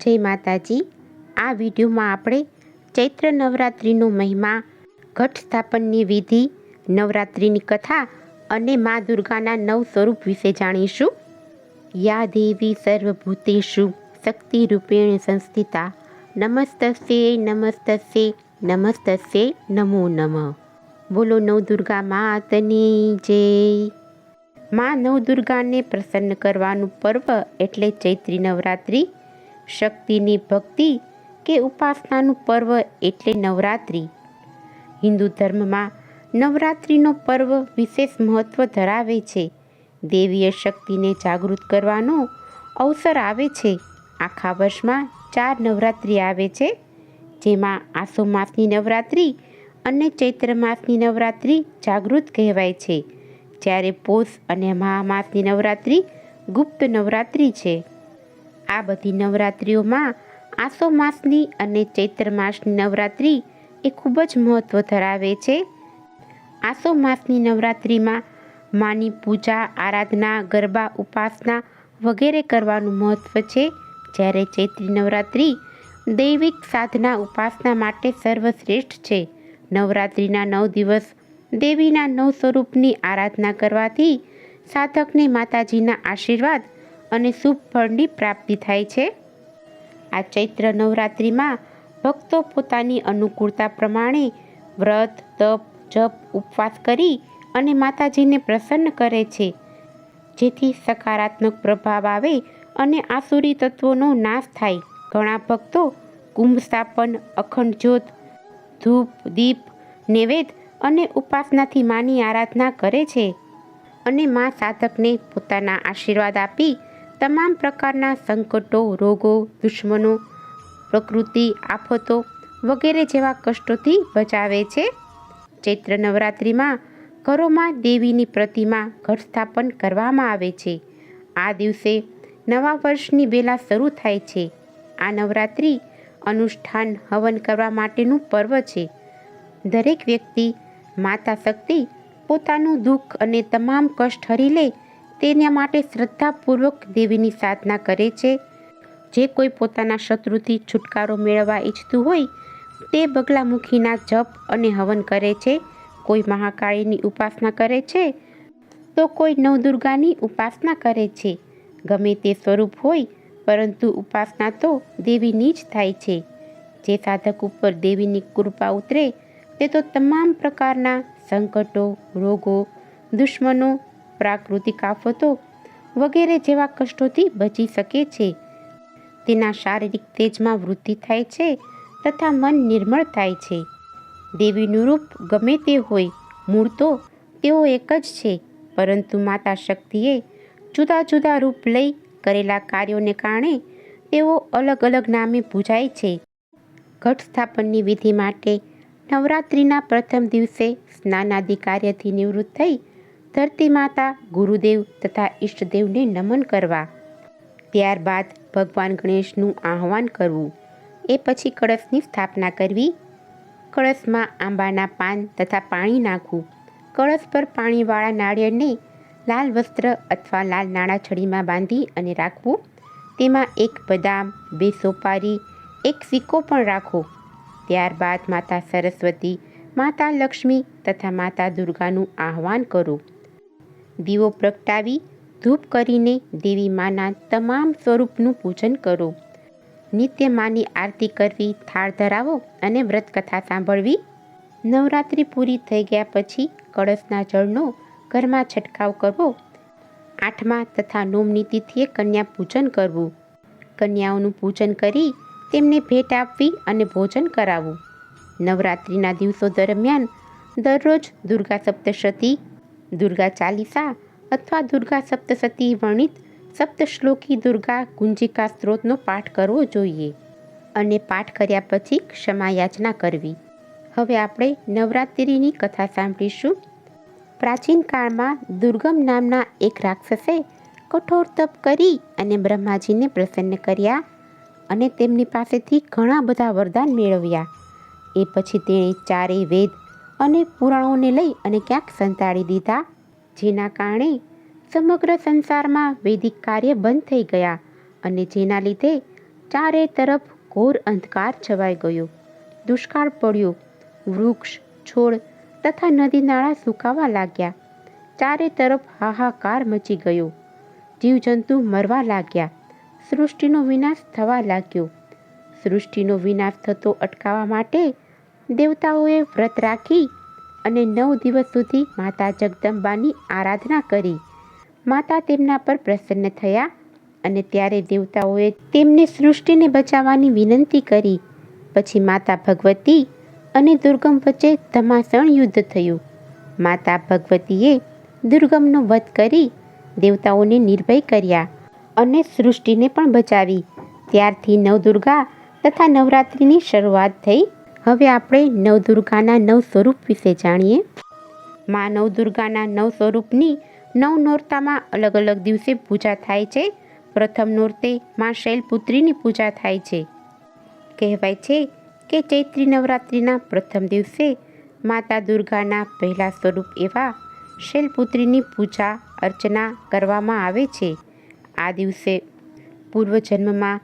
જય માતાજી. આ વિડીયોમાં આપણે ચૈત્ર નવરાત્રિનો મહિમા ઘટ સ્થાપનની વિધિ, નવરાત્રિની કથા અને મા દુર્ગાના નવ સ્વરૂપ વિશે જાણીશું. યા દેવી સર્વભૂતેશુ શક્તિ રૂપેણ સંસ્થિતા. નમસ્તસ્ય નમસ્તસ્ય નમસ્તસ્ય નમો નમઃ. બોલો નવ દુર્ગા માતની જય. મા નવદુર્ગાને પ્રસન્ન કરવાનું પર્વ એટલે ચૈત્રી નવરાત્રિ. શક્તિની ભક્તિ કે ઉપાસનાનું પર્વ એટલે નવરાત્રિ. હિન્દુ ધર્મમાં નવરાત્રિનો પર્વ વિશેષ મહત્ત્વ ધરાવે છે. દેવીય શક્તિને જાગૃત કરવાનો અવસર આવે છે. આખા વર્ષમાં ચાર નવરાત્રિ આવે છે. જેમાં આસો માસની નવરાત્રિ અને ચૈત્ર માસની નવરાત્રિ જાગૃત કહેવાય છે. જ્યારે પોષ અને મહામાસની નવરાત્રિ ગુપ્ત નવરાત્રિ છે. આ બધી નવરાત્રિઓમાં આસો માસની અને ચૈત્ર માસની નવરાત્રિ એ ખૂબ જ મહત્ત્વ ધરાવે છે. આસો માસની નવરાત્રિમાં માની પૂજા, આરાધના, ગરબા, ઉપાસના વગેરે કરવાનું મહત્ત્વ છે. જ્યારે ચૈત્રી નવરાત્રિ દૈવિક સાધના, ઉપાસના માટે સર્વશ્રેષ્ઠ છે. નવરાત્રિના નવ દિવસ દેવીના નવ સ્વરૂપની આરાધના કરવાથી સાધકને માતાજીના આશીર્વાદ અને શુભ ફળની પ્રાપ્તિ થાય છે. આ ચૈત્ર નવરાત્રિમાં ભક્તો પોતાની અનુકૂળતા પ્રમાણે વ્રત, તપ, જપ, ઉપવાસ કરી અને માતાજીને પ્રસન્ન કરે છે. જેથી સકારાત્મક પ્રભાવ આવે અને આસુરી તત્વોનો નાશ થાય. ઘણા ભક્તો કુંભ સ્થાપન અખંડ જ્યોત, ધૂપ, દીપ, નૈવેદ અને ઉપાસનાથી માની આરાધના કરે છે અને મા સાધકને પોતાના આશીર્વાદ આપી તમામ પ્રકારના સંકટો, રોગો, દુશ્મનો, પ્રકૃતિ, આફતો વગેરે જેવા કષ્ટોથી બચાવે છે. ચૈત્ર નવરાત્રિમાં ઘરોમાં દેવીની પ્રતિમા ઘર સ્થાપન કરવામાં આવે છે. આ દિવસે નવા વર્ષની વેલા શરૂ થાય છે. આ નવરાત્રિ અનુષ્ઠાન હવન કરવા માટેનું પર્વ છે. દરેક વ્યક્તિ માતા શક્તિ પોતાનું દુઃખ અને તમામ કષ્ટ હરી લે તેના માટે શ્રદ્ધાપૂર્વક દેવીની સાધના કરે છે. જે કોઈ પોતાના શત્રુથી છુટકારો મેળવવા ઈચ્છતું હોય, તે બગલામુખીના જપ અને હવન કરે છે. કોઈ મહાકાળીની ઉપાસના કરે છે, તો કોઈ નવદુર્ગાની ઉપાસના કરે છે. ગમે તે સ્વરૂપ હોય, પરંતુ ઉપાસના તો દેવીની જ થાય છે. જે સાધક ઉપર દેવીની કૃપા ઉતરે, તે તો તમામ પ્રકારના સંકટો, રોગો, દુશ્મનો પ્રાકૃતિક આફતો વગેરે જેવા કષ્ટોથી બચી શકે છે. તેના શારીરિક તેજમાં વૃદ્ધિ થાય છે તથા મન નિર્મળ થાય છે. દેવીનું રૂપ ગમે તે હોય, મૂળ તો તેઓ એક જ છે, પરંતુ માતા શક્તિએ જુદા જુદા રૂપ લઈ કરેલા કાર્યોને કારણે તેઓ અલગ અલગ નામે પૂજાય છે. ઘટ સ્થાપનની વિધિ માટે નવરાત્રિના પ્રથમ દિવસે સ્નાનાદિ કાર્યથી નિવૃત્ત થઈ ધરતી માતા, ગુરુદેવ તથા ઈષ્ટદેવને નમન કરવા. ત્યારબાદ ભગવાન ગણેશનું આહવાન કરવું. એ પછી કળશની સ્થાપના કરવી. કળશમાં આંબાના પાન તથા પાણી નાખવું. કળશ પર પાણીવાળા નાળિયેરને લાલ વસ્ત્ર અથવા લાલ નાણાં છડીમાં બાંધી અને રાખવું. તેમાં એક બદામ, બે સોપારી, એક સિક્કો પણ રાખો. ત્યારબાદ માતા સરસ્વતી, માતા લક્ષ્મી તથા માતા દુર્ગાનું આહવાન કરો. દીવો પ્રગટાવી, ધૂપ કરીને દેવી માના તમામ સ્વરૂપનું પૂજન કરો. નિત્ય માની આરતી કરવી, થાળ ધરાવો અને વ્રતકથા સાંભળવી. નવરાત્રિ પૂરી થઈ ગયા પછી કળશના જળનો ઘરમાં છંટકાવ કરવો. આઠમા તથા નોમની તિથિએ કન્યા પૂજન કરવું. કન્યાઓનું પૂજન કરી તેમને ભેટ આપવી અને ભોજન કરાવવું. નવરાત્રિના દિવસો દરમિયાન દરરોજ દુર્ગા સપ્તશતી દુર્ગા ચાલીસા અથવા દુર્ગા સપ્તશતી વર્ણિત સપ્તશ્લોકી દુર્ગા ગુંજિકા સ્ત્રોતનો પાઠ કરવો જોઈએ અને પાઠ કર્યા પછી ક્ષમાયાચના કરવી. હવે આપણે નવરાત્રિની કથા સાંભળીશું. પ્રાચીન કાળમાં દુર્ગમ નામના એક રાક્ષસે કઠોર તપ કરી અને બ્રહ્માજીને પ્રસન્ન કર્યા અને તેમની પાસેથી ઘણા બધા વરદાન મેળવ્યા. એ પછી તેણે ચારેય વેદ અને પુરાણોને લઈ અને ક્યાંક સંતાડી દીધા, જેના કારણે સમગ્ર સંસારમાં વૈદિક કાર્ય બંધ થઈ ગયા અને જેના લીધે ચારે તરફ ઘોર અંધકાર છવાઈ ગયો. દુષ્કાળ પડ્યો. વૃક્ષ, છોડ તથા નદી નાળા સુકાવા લાગ્યા. ચારે તરફ હાહાકાર મચી ગયો. જીવજંતુ મરવા લાગ્યા. સૃષ્ટિનો વિનાશ થવા લાગ્યો. સૃષ્ટિનો વિનાશ થતો અટકાવવા માટે દેવતાઓએ વ્રત રાખી અને નવ દિવસ સુધી માતા જગદંબાની આરાધના કરી. માતા તેમના પર પ્રસન્ન થયા અને ત્યારે દેવતાઓએ તેમને સૃષ્ટિને બચાવવાની વિનંતી કરી. પછી માતા ભગવતી અને દુર્ગમ વચ્ચે ધમાસણ યુદ્ધ થયું. માતા ભગવતીએ દુર્ગમનો વધ કરી દેવતાઓને નિર્ભય કર્યા અને સૃષ્ટિને પણ બચાવી. ત્યારથી નવદુર્ગા તથા નવરાત્રિની શરૂઆત થઈ. હવે આપણે નવદુર્ગાના નવ સ્વરૂપ વિશે જાણીએ. મા નવદુર્ગાના નવ સ્વરૂપની નવ નોરતામાં અલગ અલગ દિવસે પૂજા થાય છે. પ્રથમ નોરતે મા શૈલપુત્રીની પૂજા થાય છે. કહેવાય છે કે ચૈત્રી નવરાત્રિના પ્રથમ દિવસે માતા દુર્ગાના પહેલા સ્વરૂપ એવા શૈલપુત્રીની પૂજા અર્ચના કરવામાં આવે છે. આ દિવસે પૂર્વજન્મમાં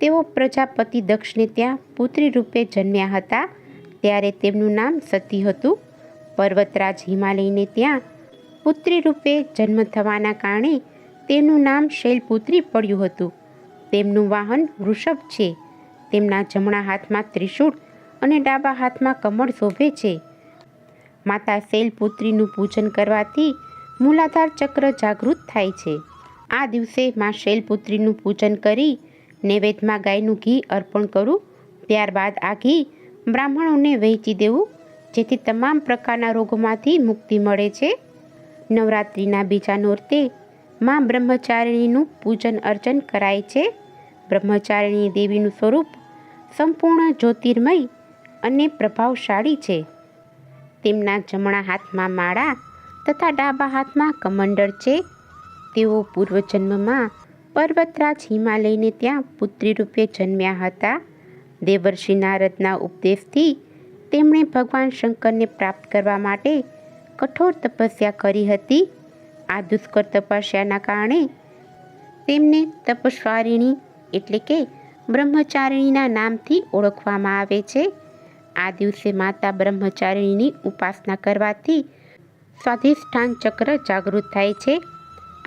તેઓ પ્રજાપતિ દક્ષને ત્યાં પુત્રી રૂપે જન્મ્યા હતા. ત્યારે તેમનું નામ સતી હતું. પર્વતરાજ હિમાલયને ત્યાં પુત્રી રૂપે જન્મ થવાના કારણે તેનું નામ શૈલપુત્રી પડ્યું હતું. તેમનું વાહન વૃષભ છે. તેમના જમણા હાથમાં ત્રિશૂળ અને ડાબા હાથમાં કમળ શોભે છે. માતા શૈલપુત્રીનું પૂજન કરવાથી મૂલાધાર ચક્ર જાગૃત થાય છે. આ દિવસે મા શૈલપુત્રીનું પૂજન કરી નૈવેદ્યમાં ગાયનું ઘી અર્પણ કરું, ત્યારબાદ આ ઘી બ્રાહ્મણોને વહેંચી દેવું, જેથી તમામ પ્રકારના રોગોમાંથી મુક્તિ મળે છે. નવરાત્રિના બીજા નોરતે માં બ્રહ્મચારિણીનું પૂજન અર્ચન કરાય છે. બ્રહ્મચારિણી દેવીનું સ્વરૂપ સંપૂર્ણ જ્યોતિર્મય અને પ્રભાવશાળી છે. તેમના જમણા હાથમાં માળા તથા ડાબા હાથમાં કમંડળ છે. તેઓ પૂર્વજન્મમાં પર્વતરાજ હિમાલયને ત્યાં પુત્રી રૂપે જન્મ્યા હતા. દેવર્ષિ નારદના ઉપદેશથી તેમણે ભગવાન શંકરને પ્રાપ્ત કરવા માટે કઠોર તપસ્યા કરી હતી. આ દુષ્કર તપસ્યાના કારણે તેમને તપસ્વારિણી એટલે કે બ્રહ્મચારિણીના નામથી ઓળખવામાં આવે છે. આ દિવસે માતા બ્રહ્મચારિણીની ઉપાસના કરવાથી સ્વાધિષ્ઠાન ચક્ર જાગૃત થાય છે.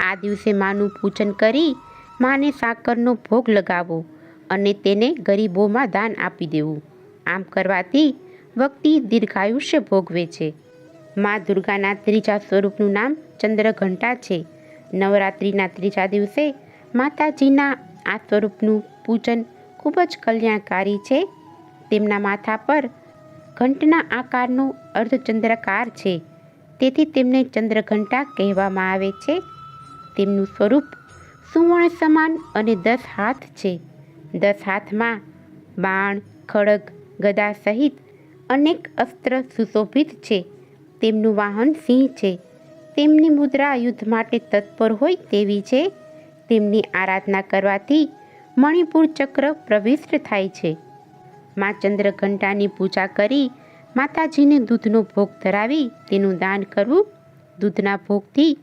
આ દિવસે માનું પૂજન કરી માને સાકરનો ભોગ લગાવો અને તેને ગરીબોમાં દાન આપી દેવું. આમ કરવાથી વ્યક્તિ દીર્ઘાયુષ્ય ભોગવે છે. મા દુર્ગાના ત્રીજા સ્વરૂપનું નામ ચંદ્રઘંટા છે. નવરાત્રિના ત્રીજા દિવસે માતાજીના આ સ્વરૂપનું પૂજન ખૂબ જ કલ્યાણકારી છે. તેમના માથા પર ઘંટના આકારનો અર્ધચંદ્રકાર છે. તેથી તેમને ચંદ્રઘંટા કહેવામાં આવે છે. તેમનું સ્વરૂપ સુવર્ણ સમાન અને દસ હાથ છે. દસ હાથમાં બાણ, ખડગ, ગદા સહિત અનેક અસ્ત્ર સુશોભિત છે. તેમનું વાહન સિંહ છે. તેમની મુદ્રા યુદ્ધ માટે તત્પર હોય તેવી છે. તેમની આરાધના કરવાથી મણિપુર ચક્ર પ્રવિષ્ટ થાય છે. મા ચંદ્રઘંટાની પૂજા કરી માતાજીને દૂધનો ભોગ ધરાવી તેનું દાન કરવું દૂધના ભોગથી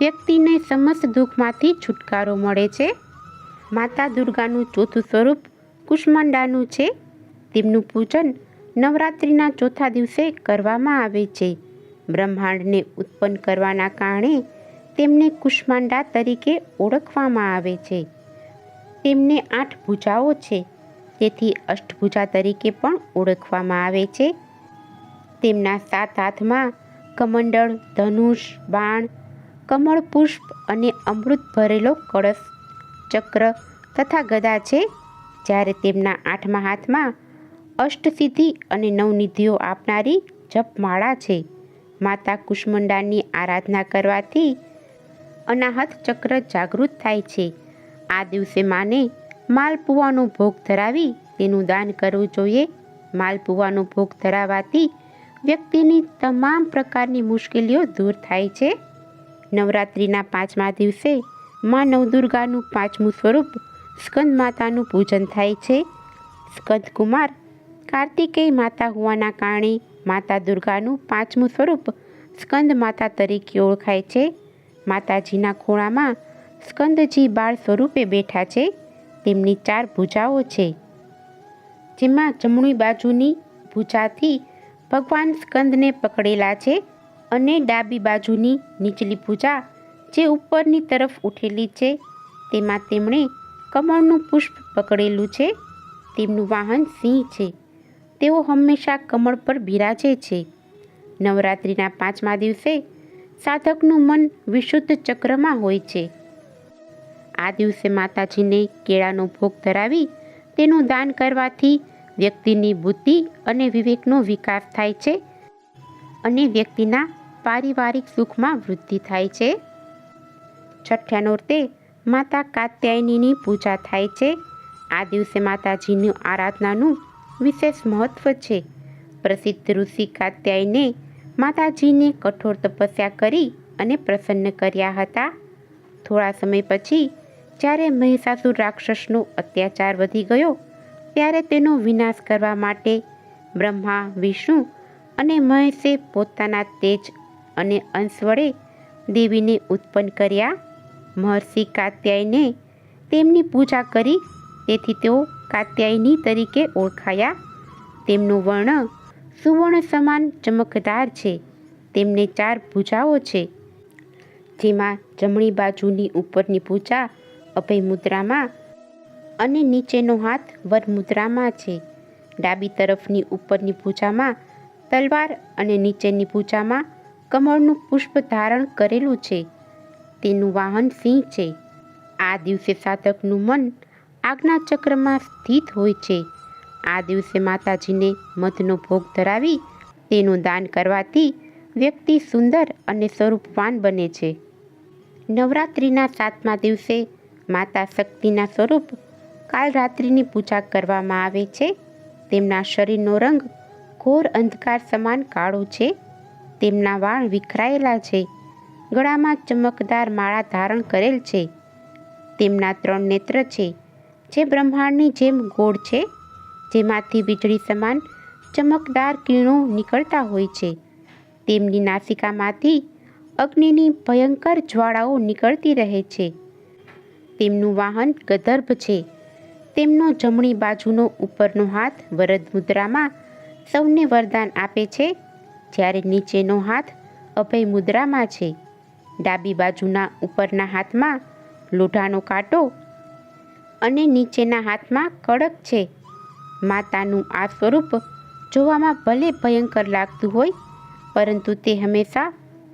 વ્યક્તિને સમસ્ત દુઃખમાંથી છુટકારો મળે છે. માતા દુર્ગાનું ચોથું સ્વરૂપ કુષ્માંડાનું છે. તેમનું પૂજન નવરાત્રિના ચોથા દિવસે કરવામાં આવે છે. બ્રહ્માંડને ઉત્પન્ન કરવાના કારણે તેમને કુષ્માંડા તરીકે ઓળખવામાં આવે છે. તેમને આઠ ભૂજાઓ છે. તેથી અષ્ટભુજા તરીકે પણ ઓળખવામાં આવે છે. તેમના સાત હાથમાં કમંડળ, ધનુષ, બાણ કમળ, પુષ્પ અને અમૃત ભરેલો કળશ, ચક્ર તથા ગદા છે. જ્યારે તેમના આઠમા હાથમાં અષ્ટસિદ્ધિ અને નવનિધિઓ આપનારી જપમાળા છે. માતા કુષ્મંડાની આરાધના કરવાથી અનાહત ચક્ર જાગૃત થાય છે. આ દિવસે માને માલપુવાનો ભોગ ધરાવી તેનું દાન કરવું જોઈએ. માલપુવાનો ભોગ ધરાવાથી વ્યક્તિની તમામ પ્રકારની મુશ્કેલીઓ દૂર થાય છે. નવરાત્રિના પાંચમા દિવસે મા નવદુર્ગાનું પાંચમું સ્વરૂપ સ્કંદ માતાનું પૂજન થાય છે. સ્કંદ કુમાર કાર્તિકેય માતા હોવાના કારણે માતા દુર્ગાનું પાંચમું સ્વરૂપ સ્કંદ માતા તરીકે ઓળખાય છે. માતાજીના ખોળામાં સ્કંદજી બાળ સ્વરૂપે બેઠા છે. તેમની ચાર ભૂજાઓ છે. જેમાં જમણી બાજુની ભૂજાથી ભગવાન સ્કંદને પકડેલા છે. અને ડાબી બાજુની નીચલી ભૂજા જે ઉપરની તરફ ઉઠેલી છે, તેમાં તેમણે કમળનું પુષ્પ પકડેલું છે. તેમનું વાહન સિંહ છે. તેઓ હંમેશા કમળ પર બિરાજે છે. નવરાત્રિના પાંચમા દિવસે સાધકનું મન વિશુદ્ધ ચક્રમાં હોય છે. આ દિવસે માતાજીને કેળાનો ભોગ ધરાવી તેનું દાન કરવાથી વ્યક્તિની બુદ્ધિ અને વિવેકનો વિકાસ થાય છે અને વ્યક્તિના પારિવારિક સુખમાં વૃદ્ધિ થાય છે. છઠ્ઠા નોરતે માતા કાત્યાયનીની પૂજા થાય છે. આ દિવસે માતાજીની આરાધનાનું વિશેષ મહત્વ છે. પ્રસિદ્ધ ઋષિ કાત્યાયને માતાજીને કઠોર તપસ્યા કરી અને પ્રસન્ન કર્યા હતા. થોડા સમય પછી, જ્યારે મહિષાસુર રાક્ષસનો અત્યાચાર વધી ગયો, ત્યારે તેનો વિનાશ કરવા માટે બ્રહ્મા, વિષ્ણુ અને મહેશે પોતાના તેજ અને અંશ વડે દેવીને ઉત્પન્ન કર્યા. મહર્ષિ કાત્યાયને તેમની પૂજા કરી. તેથી તેઓ કાત્યાયની તરીકે ઓળખાયા. તેમનું વર્ણ સુવર્ણ સમાન ચમકદાર છે. તેમને ચાર ભૂજાઓ છે. જેમાં જમણી બાજુની ઉપરની પૂજા અભય મુદ્રામાં અને નીચેનો હાથ વર મુદ્રામાં છે. ડાબી તરફની ઉપરની પૂજામાં તલવાર અને નીચેની ભૂજામાં કમળનું પુષ્પ ધારણ કરેલું છે. તેનું વાહન સિંહ છે. આ દિવસે સાધકનું મન આજ્ઞા ચક્રમાં સ્થિત હોય છે. આ દિવસે માતાજીને મધનો ભોગ ધરાવી તેનું દાન કરવાથી વ્યક્તિ સુંદર અને સ્વરૂપવાન બને છે. નવરાત્રિના સાતમા દિવસે માતા શક્તિના સ્વરૂપ કાલરાત્રિની પૂજા કરવામાં આવે છે. તેમના શરીરનો રંગ ઘોર અંધકાર સમાન કાળો છે. તેમના વાળ વિખરાયેલા છે. ગળામાં ચમકદાર માળા ધારણ કરેલ છે. તેમના ત્રણ નેત્ર છે. જે બ્રહ્માંડની જેમ ગોળ છે, જેમાંથી વીજળી સમાન ચમકદાર કિરણો નીકળતા હોય છે. તેમની નાસિકામાંથી અગ્નિની ભયંકર જ્વાળાઓ નીકળતી રહે છે. તેમનું વાહન ગદર્ભ છે. તેમનો જમણી બાજુનો ઉપરનો હાથ વરદ મુદ્રામાં સૌને વરદાન આપે છે. જ્યારે નીચેનો હાથ અભય મુદ્રામાં છે. ડાબી બાજુના ઉપરના હાથમાં લોઢાનો કાંટો અને નીચેના હાથમાં કડક છે. માતાનું આ સ્વરૂપ જોવામાં ભલે ભયંકર લાગતું હોય, પરંતુ તે હંમેશા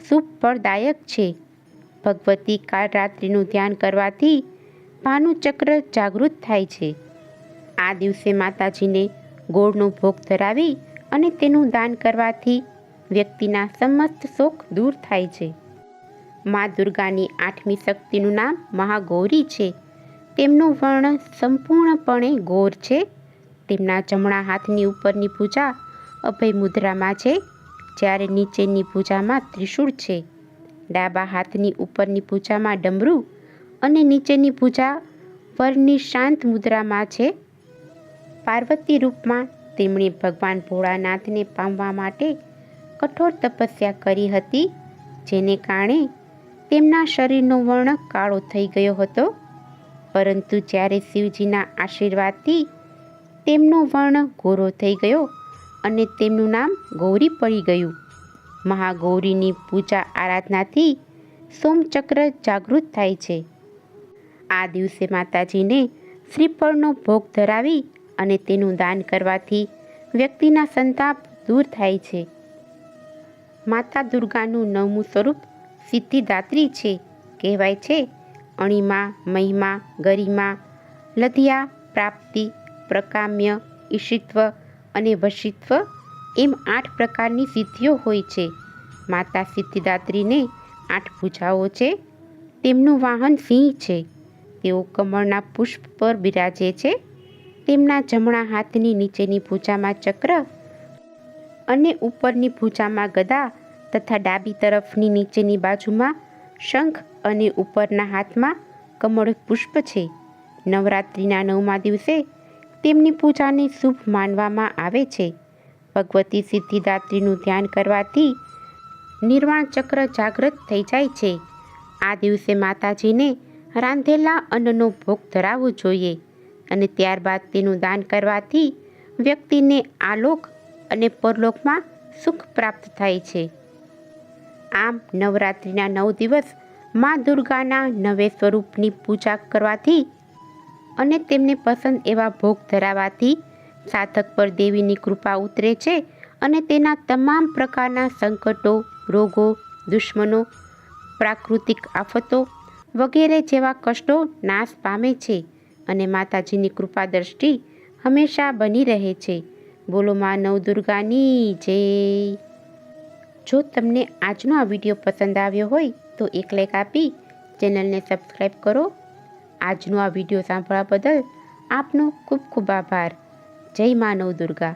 શુભ ફળદાયક છે. ભગવતી કાળ રાત્રિનું ધ્યાન કરવાથી ભાનુચક્ર જાગૃત થાય છે. આ દિવસે માતાજીને ગોળનો ભોગ ધરાવી અને તેનું દાન કરવાથી વ્યક્તિના સમસ્ત શોક દૂર થાય છે. મા દુર્ગાની આઠમી શક્તિનું નામ મહાગૌરી છે. તેમનું વર્ણ સંપૂર્ણપણે ગૌર છે. તેમના જમણા હાથની ઉપરની પૂજા અભય મુદ્રામાં છે, જ્યારે નીચેની પૂજામાં ત્રિશૂળ છે. ડાબા હાથની ઉપરની પૂજામાં ડમરું અને નીચેની પૂજા વરની શાંત મુદ્રામાં છે. પાર્વતી રૂપમાં તેમણે ભગવાન ભોળાનાથને પામવા માટે કઠોર તપસ્યા કરી હતી, જેને કારણે તેમના શરીરનો વર્ણ કાળો થઈ ગયો હતો. પરંતુ જ્યારે શિવજીના આશીર્વાદથી તેમનો વર્ણ ગોરો થઈ ગયો અને તેમનું નામ ગૌરી પડી ગયું, મહાગૌરીની પૂજા આરાધનાથી સોમચક્ર જાગૃત થાય છે. આ દિવસે માતાજીને શ્રીફળનો ભોગ ધરાવી અને તેનું દાન કરવાથી વ્યક્તિના સંતાપ દૂર થાય છે. માતા દુર્ગાનું નવમું સ્વરૂપ સિદ્ધિદાત્રી છે કહેવાય છે. અણિમા, મહિમા, ગરિમા, લધિયા, પ્રાપ્તિ, પ્રકામ્ય, ઈશિત્વ અને વશિત્વ એમ આઠ પ્રકારની સિદ્ધિઓ હોય છે. માતા સિદ્ધિદાત્રીને આઠ ભૂજાઓ છે. તેમનું વાહન સિંહ છે. તેઓ કમળના પુષ્પ પર બિરાજે છે. તેમના જમણા હાથની નીચેની ભૂજામાં ચક્ર અને ઉપરની ભૂજામાં ગદા તથા ડાબી તરફની નીચેની બાજુમાં શંખ અને ઉપરના હાથમાં કમળ પુષ્પ છે. નવરાત્રિના નવમા દિવસે તેમની પૂજાને શુભ માનવામાં આવે છે. ભગવતી સિદ્ધિદાત્રીનું ધ્યાન કરવાથી નિર્વાણ ચક્ર જાગૃત થઈ જાય છે. આ દિવસે માતાજીને રાંધેલા અન્નનો ભોગ ધરાવવો જોઈએ અને ત્યારબાદ તેનું દાન કરવાથી વ્યક્તિને આલોક અને પરલોકમાં સુખ પ્રાપ્ત થાય છે. આમ નવરાત્રિના નવ દિવસ મા દુર્ગાના નવે સ્વરૂપની પૂજા કરવાથી અને તેમને પસંદ એવા ભોગ ધરાવાથી સાધક પર દેવીની કૃપા ઉતરે છે અને તેના તમામ પ્રકારના સંકટો, રોગો, દુશ્મનો, પ્રાકૃતિક આફતો વગેરે જેવા કષ્ટો નાશ પામે છે અને માતાજીની કૃપા દ્રષ્ટિ હંમેશા બની રહે છે. બોલો માં નવદુર્ગાની જય. જો તમને આજનો આ વીડિયો પસંદ આવ્યો હોય તો એક લાઈક આપી ચેનલને સબસ્ક્રાઈબ કરો. આજનો આ વીડિયો સાંભળવા બદલ આપનો ખૂબ ખૂબ આભાર. જય મા નવદુર્ગા.